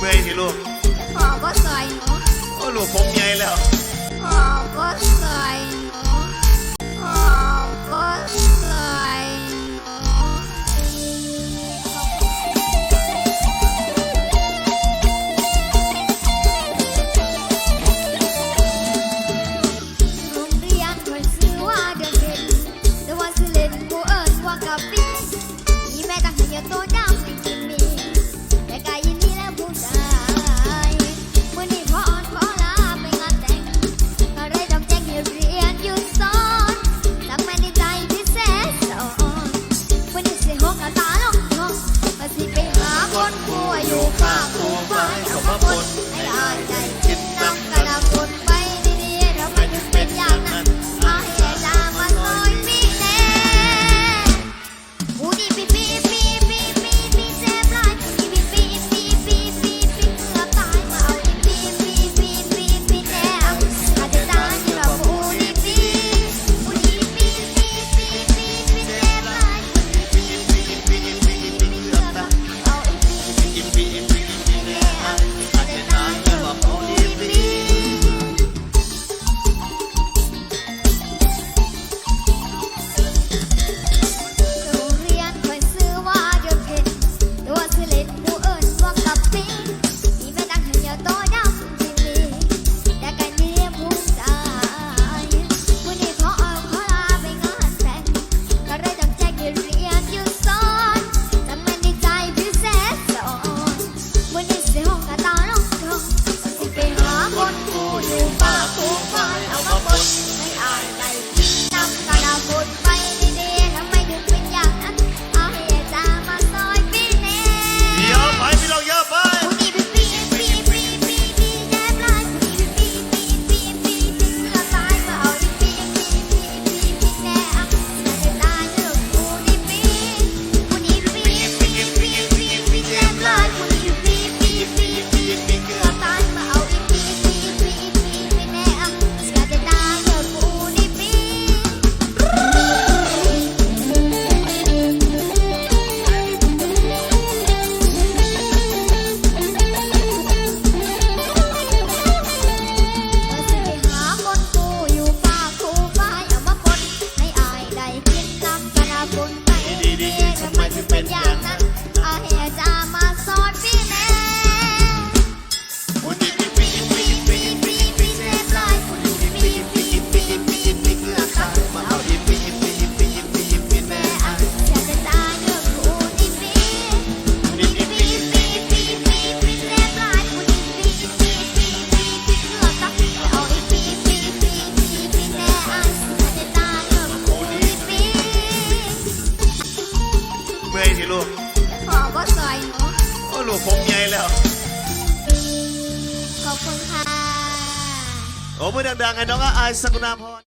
เมื่อยสิลูกพ่อก็ซอยหนูโอ้ลูกผมใหญ่แล้วพ่อก็ซอยหนูพ่อก็ซอยหนูโรเรียนเพิ่นชื่อว่าเดอะเพ็ญแต่ว่าชื่อเล่นมู่เอิ้นว่ากะปิอีแม่ตั้งห้เฮียโต ดหัวอยู่ข้างหูไว้เอาพระพลให้อายใจ ลูกพ่อก็ซอยหนูโอ้ลูกผมใหญ่แล้ว ขอบคุณค่ะ โอ้มือดังๆไอ้น้องอาอายสกุณาพร